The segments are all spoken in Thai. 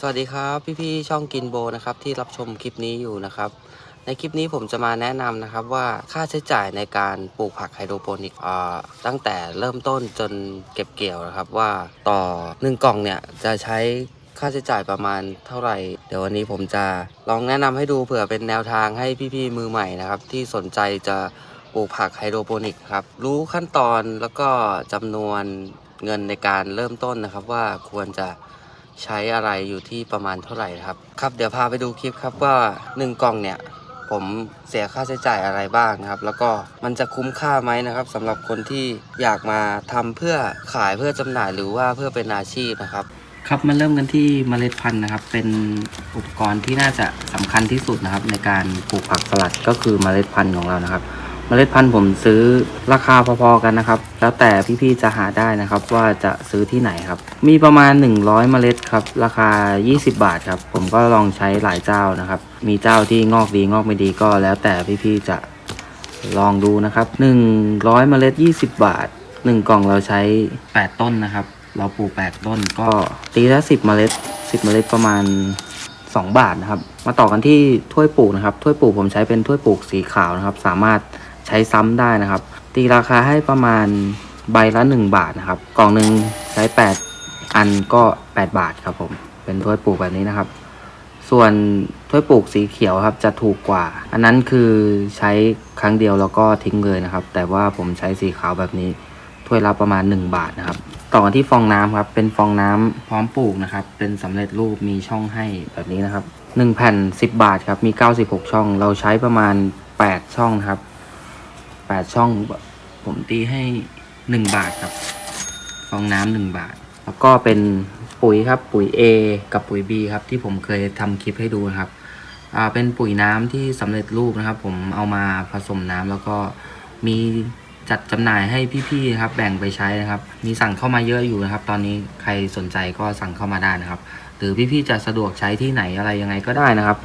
สวัสดีครับ พี่ๆช่องกินโบนะครับที่รับชมคลิปนี้อยู่นะครับ ในคลิปนี้ผมจะมาแนะนำนะครับว่าค่าใช้จ่ายในการปลูกผักไฮโดรโปนิกอ่าตั้งแต่เริ่มต้นจนเก็บเกี่ยวนะครับว่าต่อหนึ่งกล่องเนี่ยจะใช้ค่าใช้จ่ายประมาณเท่าไหร่ เดี๋ยววันนี้ผมจะลองแนะนำให้ดูเผื่อเป็นแนวทางให้พี่ๆมือใหม่นะครับที่สนใจจะปลูกผักไฮโดรโปนิกครับรู้ขั้นตอนแล้วก็จำนวนเงินในการเริ่มต้นนะครับว่าควรจะ ใช้อะไรอยู่ที่ประมาณเท่าไหร่ครับ ครับเดี๋ยวพาไปดูคลิปครับว่า 1 กล่องเนี่ย ผมเสียค่าใช้จ่ายอะไรบ้างนะครับ แล้วก็มันจะคุ้มค่าไหมนะครับสำหรับคนที่อยากมาทำเพื่อขายเพื่อจำหน่ายหรือว่าเพื่อเป็นอาชีพนะครับครับมาเริ่มกันที่เมล็ดพันธุ์นะครับ เป็นอุปกรณ์ที่น่าจะสำคัญที่สุดนะครับ ในการปลูกผักสลัดก็คือเมล็ดพันธุ์ของเรานะครับ เมล็ดพันธุ์ผมซื้อราคาพอๆกันนะครับ แล้วแต่พี่ๆจะหาได้นะครับ ว่าจะซื้อที่ไหนครับ มีประมาณ 100 เมล็ดครับ ราคา 20 บาทครับ ผมก็ลองใช้หลายเจ้านะครับ มีเจ้าที่งอกดีงอกไม่ดีก็แล้วแต่พี่ๆจะลองดูนะครับ 100 เมล็ด 20 บาท 1 กล่องเราใช้ 8 ต้นนะครับ เราปลูก 8 ต้นก็ตีละ10 เมล็ด 10 เมล็ดประมาณ 2 บาทนะครับ มาต่อกันที่ถ้วยปลูกนะครับ ถ้วยปลูกผมใช้เป็นถ้วยปลูกสีขาวนะครับ สามารถ ใช้ซ้ำได้นะครับ ตีราคาให้ประมาณใบละ 1 บาทนะครับ กล่องหนึ่งใช้ 8 อันก็ 8 บาทครับผม เป็นถ้วยปลูกแบบนี้นะครับ ส่วนถ้วยปลูกสีเขียวครับจะถูกกว่า อันนั้นคือใช้ครั้งเดียวแล้วก็ทิ้งเลยนะครับ แต่ว่าผมใช้สีขาวแบบนี้ ถ้วยละประมาณ 1 บาทนะครับต่อที่ฟองน้ำครับ เป็นฟองน้ำพร้อมปลูกนะครับ เป็นสำเร็จรูปมีช่องให้แบบนี้นะครับ 1 แผ่น 10 บาทครับ มี 96 ช่อง เราใช้ประมาณ 8 ช่องครับ 8ช่อง ผมตีให้1บาทครับ ฟองน้ำ1บาท แล้วก็เป็นปุ๋ยครับปุ๋ย A กับปุ๋ย B ครับ ที่ผมเคยทำคลิปให้ดูนะครับเป็นปุ๋ยน้ำที่สำเร็จรูปนะครับ ผมเอามาผสมน้ำแล้วก็มีจัดจำหน่ายให้พี่ๆครับ แบ่งไปใช้นะครับ มีสั่งเข้ามาเยอะอยู่นะครับ ตอนนี้ใครสนใจก็สั่งเข้ามาได้นะครับ หรือพี่ๆจะสะดวกใช้ที่ไหนอะไรยังไงก็ได้นะครับ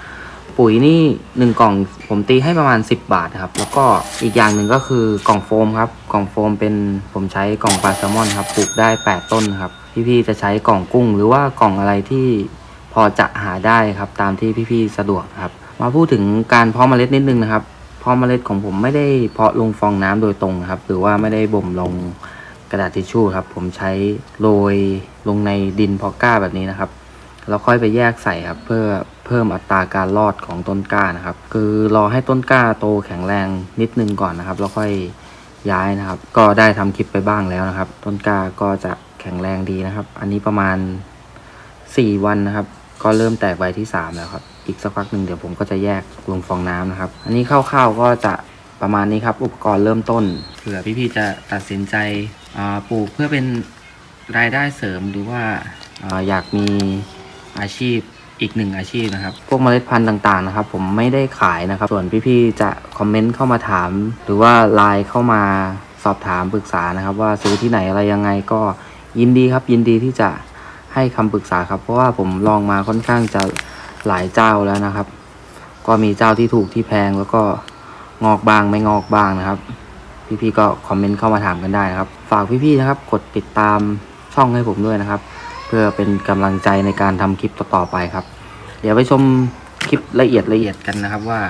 ปุ๋ยนี่หนึ่งกล่องผมตีให้ประมาณ 10 บาทครับ แล้วก็อีกอย่างหนึ่งก็คือกล่องโฟมครับ กล่องโฟมเป็นผมใช้กล่องปลาแซลมอนครับปลูกได้ 8 ต้นครับ พี่ๆจะใช้กล่องกุ้ง หรือว่ากล่องอะไรที่พอจะหาได้ครับตามที่พี่ๆสะดวกครับ มาพูดถึงการเพาะเมล็ดนิดนึงนะครับเพาะเมล็ดของผมไม่ได้เพาะลงฟองน้ำโดยตรงครับ หรือว่าไม่ได้บ่มลงกระดาษทิชชู่ครับ ผมใช้โรยลงในดินพาะกล้าแบบนี้นะครับแล้วค่อยไปแยกใส่ครับ เพื่อ เพิ่มอัตราการรอดของต้นกล้านะครับ คือรอให้ต้นกล้าโตแข็งแรงนิดนึงก่อนนะครับ แล้วค่อยย้ายนะครับ ก็ได้ทำคลิปไปบ้างแล้วนะครับ ต้นกล้าก็จะแข็งแรงดีนะครับ อันนี้ประมาณ 4 วันนะครับ ก็เริ่มแตกใบที่ 3 แล้วครับ อีกสักพักหนึ่งเดี๋ยวผมก็จะแยกลงฟองน้ำนะครับ อันนี้คร่าวๆก็จะประมาณนี้ครับ อุปกรณ์เริ่มต้นเผื่อพี่ๆจะตัดสินใจปลูกเพื่อเป็นรายได้เสริมหรือว่าอาอยากมีอาชีพ อีกหนึ่งอาชีพนะครับ พวกเมล็ดพันธุ์ต่างๆนะครับ ผมไม่ได้ขายนะครับ ส่วนพี่ๆจะคอมเมนต์เข้ามาถาม หรือว่าไลน์เข้ามาสอบถามปรึกษานะครับ ว่าซื้อที่ไหนอะไรยังไงก็ยินดีครับ ยินดีที่จะให้คำปรึกษาครับ เพราะว่าผมลองมาค่อนข้างจะหลายเจ้าแล้วนะครับ ก็มีเจ้าที่ถูกที่แพงแล้วก็งอกบางไม่งอกบางนะครับ พี่ๆก็คอมเมนต์เข้ามาถามกันได้นะครับ ฝากพี่ๆนะครับ กดติดตามช่องให้ผมด้วยนะครับ เพื่อเป็นกำลังใจในการทำคลิปต่อๆไปครับ เดี๋ยวไปชมคลิปละเอียดละเอียดกันนะครับว่า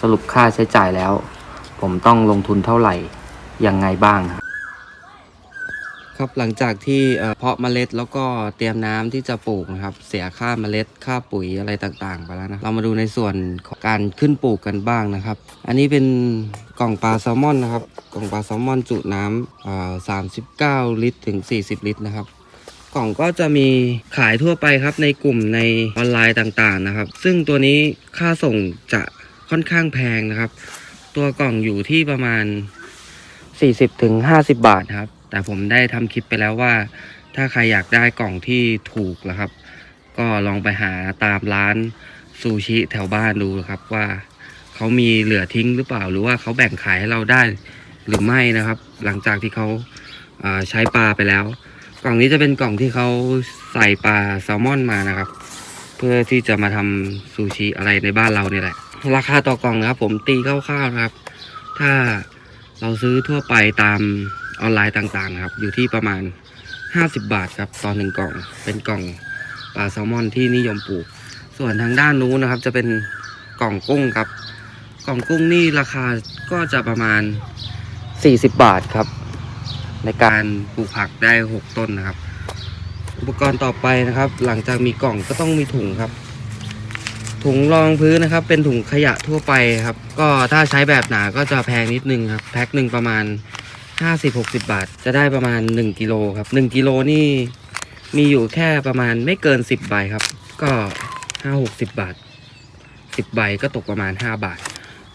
สรุปค่าใช้จ่ายแล้ว ผมต้องลงทุนเท่าไหร่ยังไงบ้างครับครับหลังจากที่เพาะเมล็ดแล้วก็เตรียมน้ำที่จะปลูกนะครับ เสียค่าเมล็ดค่าปุ๋ยอะไรต่างๆ ไปแล้วนะเรามาดูในส่วนของการขึ้นปลูกกันบ้างนะครับ อันนี้เป็นกล่องปลาแซลมอนนะครับ กล่องปลาแซลมอนจุน้ำเอ่อ39ลิตรถึง 40 ลิตรนะครับ กล่องก็จะมีขายทั่วไปครับ ในกลุ่มในออนไลน์ต่างๆนะครับ ซึ่งตัวนี้ค่าส่งจะค่อนข้างแพงนะครับ ตัวกล่องอยู่ที่ประมาณ 40ถึง50บาทครับ แต่ผมได้ทำคลิปไปแล้วว่า ถ้าใครอยากได้กล่องที่ถูกนะครับ ก็ลองไปหาตามร้านซูชิแถวบ้านดูครับว่าเขามีเหลือทิ้งหรือเปล่า หรือว่าเขาแบ่งขายให้เราได้หรือไม่นะครับ หลังจากที่เขาาใช้ปลาไปแล้ว กล่องนี้จะเป็นกล่องที่เขาใส่ปลาแซลมอนมานะครับ เพื่อที่จะมาทำซูชิอะไรในบ้านเราเนี่ยแหละ ราคาต่อกล่องนะครับ ผมตีคร่าวๆนะครับ ถ้าเราซื้อทั่วไปตามออนไลน์ต่างๆนะครับ อยู่ที่ประมาณ 50 บาทครับต่อหนึ่งกล่อง เป็นกล่องปลาแซลมอนที่นิยมปลูก ส่วนทางด้านนู้นนะครับ จะเป็นกล่องกุ้งครับ กล่องกุ้งนี่ราคาก็จะประมาณ 40 บาทครับ ในการปลูกผักได้ 6 ต้นนะครับ อุปกรณ์ต่อไปนะครับ หลังจากมีกล่องก็ต้องมีถุงครับ ถุงรองพื้นนะครับ เป็นถุงขยะทั่วไปครับ ก็ถ้าใช้แบบหนาก็จะแพงนิดนึงครับ แพ็คหนึ่งประมาณ 50-60 บาท จะได้ประมาณ 1กิโลครับ1กิโลนี่มีอยู่แค่ประมาณไม่เกิน 10 ใบครับ ก็5-60 บาท 10 ใบก็ตกประมาณ 5 บาท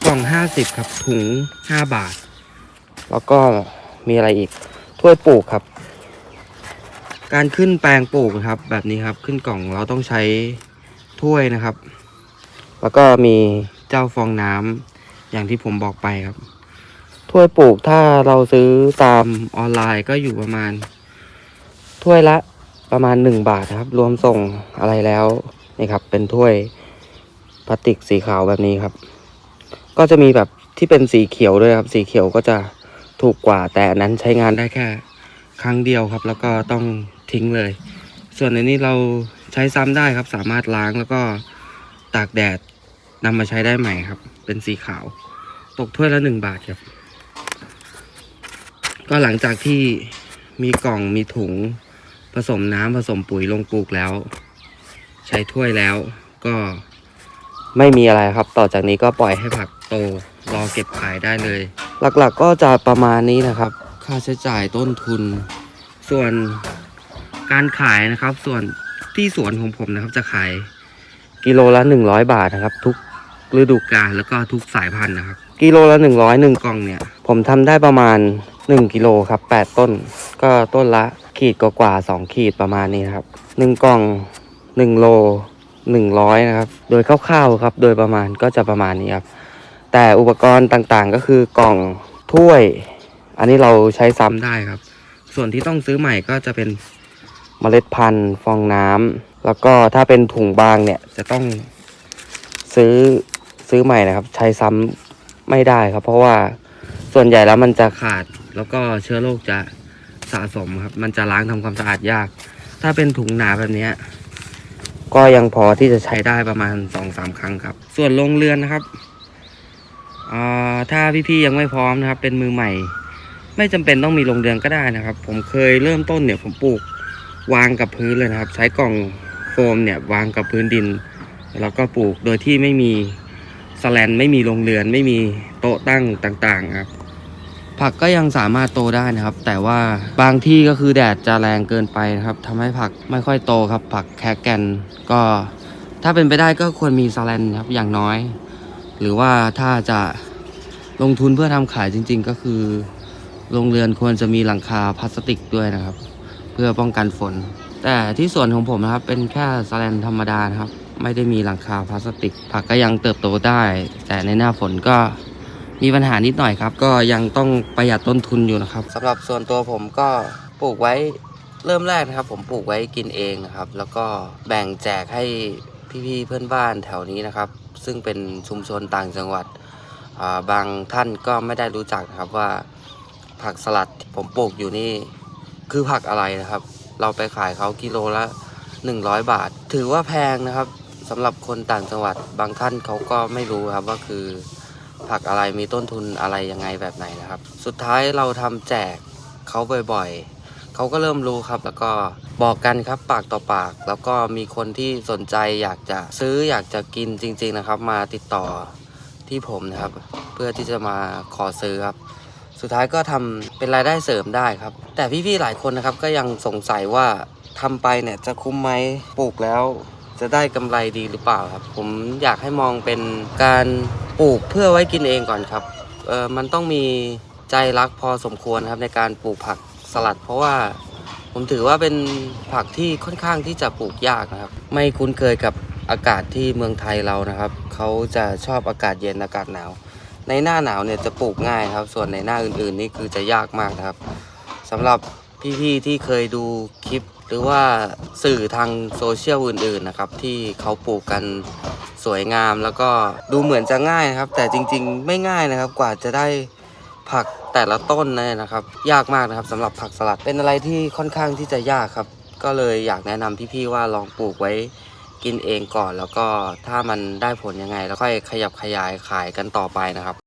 กล่อง 50 ครับถุง 5 บาท แล้วก็มีอะไรอีก ถ้วยปลูกครับ การขึ้นแปลงปลูกนะครับ แบบนี้ครับขึ้นกล่องเราต้องใช้ถ้วยนะครับ แล้วก็มีเจ้าฟองน้ำอย่างที่ผมบอกไปครับ ถ้วยปลูกถ้าเราซื้อตามออนไลน์ก็อยู่ประมาณ ถ้วยละประมาณ 1 บาทครับ รวมส่งอะไรแล้วนี่ครับ เป็นถ้วยพลาสติกสีขาวแบบนี้ครับ ก็จะมีแบบที่เป็นสีเขียวด้วยครับ สีเขียวก็จะ ถูกกว่า แต่อันนั้นใช้งานได้แค่ครั้งเดียวครับ แล้วก็ต้องทิ้งเลย ส่วนในนี้เราใช้ซ้ำได้ครับ สามารถล้างแล้วก็ตากแดดนำมาใช้ได้ใหม่ครับ เป็นสีขาว ตกถ้วยละหนึ่งบาทครับ ก็หลังจากที่มีกล่องมีถุงผสมน้ำผสมปุ๋ยลงปลูกแล้ว ใช้ถ้วยแล้วก็ไม่มีอะไรครับ ต่อจากนี้ก็ปล่อยให้ผักโตรอเก็บขายได้เลย หลักๆก็จะประมาณนี้นะครับ ค่าใช้จ่ายต้นทุน ส่วนการขายนะครับ ส่วนที่สวนของผมนะครับจะขายกิโลละ100 บาทนะครับ ทุกฤดูกาลแล้วก็ทุกสายพันธุ์นะครับ กิโลละ100หนึ่งกล่องเนี่ย ผมทำได้ประมาณ 1กิโลครับ8 ต้น ก็ต้นละขีดกว่าๆ2ขีดประมาณนี้นะครับ 1 กล่อง 1 โล 100 นะครับ โดยคร่าวๆครับ โดยประมาณก็จะประมาณนี้ครับ แต่อุปกรณ์ต่างๆ ก็คือกล่องถ้วย อันนี้เราใช้ซ้ำได้ครับ ส่วนที่ต้องซื้อใหม่ก็จะเป็นเมล็ดพันธุ์ฟองน้ำแล้วก็ถ้าเป็นถุงบางเนี่ยจะต้องซื้อซื้อใหม่นะครับ ใช้ซ้ำไม่ได้ครับ เพราะว่าส่วนใหญ่แล้วมันจะขาดแล้วก็เชื้อโรคจะสะสมครับ มันจะล้างทำความสะอาดยาก ถ้าเป็นถุงหนาแบบนี้ก็ยังพอที่จะใช้ได้ประมาณสองสามครั้งครับ ส่วนโรงเรือนนะครับ ถ้าพี่ๆยังไม่พร้อมนะครับ เป็นมือใหม่ ไม่จำเป็นต้องมีโรงเรือนก็ได้นะครับ ผมเคยเริ่มต้นเนี่ยผมปลูกวางกับพื้นเลยนะครับ ใช้กล่องโฟมเนี่ยวางกับพื้นดิน แล้วก็ปลูกโดยที่ไม่มีสแลนไม่มีโรงเรือน ไม่มีโต๊ะตั้งต่างๆครับ ผักก็ยังสามารถโตได้นะครับ แต่ว่าบางที่ก็คือแดดจะแรงเกินไปนะครับทำให้ผักไม่ค่อยโตครับ ผักแคแกนก็ ถ้าเป็นไปได้ก็ควรมีสแลนครับอย่างน้อย หรือว่าถ้าจะลงทุนเพื่อทำขายจริง ๆ ก็คือโรงเรือนควรจะมีหลังคาพลาสติกด้วยนะครับ เพื่อป้องกันฝน แต่ที่สวนของผมนะครับเป็นแค่สแลนธรรมดานะครับ ไม่ได้มีหลังคาพลาสติก ผักก็ยังเติบโตได้ แต่ในหน้าฝนก็มีปัญหานิดหน่อยครับ ก็ยังต้องประหยัดต้นทุนอยู่นะครับสำหรับส่วนตัวผมก็ปลูกไว้เริ่มแรกนะครับ ผมปลูกไว้กินเองนะครับ แล้วก็แบ่งแจกให้พี่ๆเพื่อนบ้านแถวนี้นะครับ ซึ่งเป็นชุมชนต่างจังหวัดาบางท่านก็ไม่ได้รู้จักนะครับว่าผักสลัดที่ผมปลูกอยู่นี่คือผักอะไรนะครับ เราไปขายเขากิโลละ 100 บาท ถือว่าแพงนะครับสำหรับคนต่างจังหวัดบางท่านเขาก็ไม่รู้ครับว่าคือ ผักอะไรมีต้นทุนอะไรยังไงแบบไหนนะครับ สุดท้ายเราทำแจกเขาบ่อยๆ เขาก็เริ่มรู้ครับ แล้วก็บอกกันครับปากต่อปาก แล้วก็มีคนที่สนใจอยากจะซื้ออยากจะกินจริง ๆนะครับ มาติดต่อที่ผมนะครับ เพื่อที่จะมาขอซื้อครับ สุดท้ายก็ทำเป็นรายได้เสริมได้ครับ แต่พี่ๆหลายคนนะครับก็ยังสงสัยว่าทำไปเนี่ยจะคุ้มไหมปลูกแล้ว จะได้กำไรดีหรือเปล่าครับ ผมอยากให้มองเป็นการปลูกเพื่อไว้กินเองก่อนครับเออมันต้องมีใจรักพอสมควรครับในการปลูกผัก สลัด เพราะว่าผมถือว่าเป็นผักที่ค่อนข้างที่จะปลูกยากนะครับ ไม่คุ้นเคยกับอากาศที่เมืองไทยเรานะครับเขาจะชอบอากาศเย็นอากาศหนาว ในหน้าหนาวเนี่ยจะปลูกง่ายครับ ส่วนในหน้าอื่น ๆ นี่คือจะยากมากนะครับสำหรับพี่ๆที่เคยดูคลิป หรือว่าสื่อทางโซเชียลอื่น ๆ นะครับ ที่เขาปลูกกันสวยงามแล้วก็ดูเหมือนจะง่ายนะครับ แต่จริง ๆ ไม่ง่ายนะครับกว่าจะได้ ผักแต่ละต้นเนี่ยนะครับ ยากมากนะครับสำหรับผักสลัดเป็นอะไรที่ค่อนข้างที่จะยากครับ ก็เลยอยากแนะนำพี่ๆว่าลองปลูกไว้กินเองก่อน แล้วก็ถ้ามันได้ผลยังไง แล้วค่อยขยับขยายขายกันต่อไปนะครับ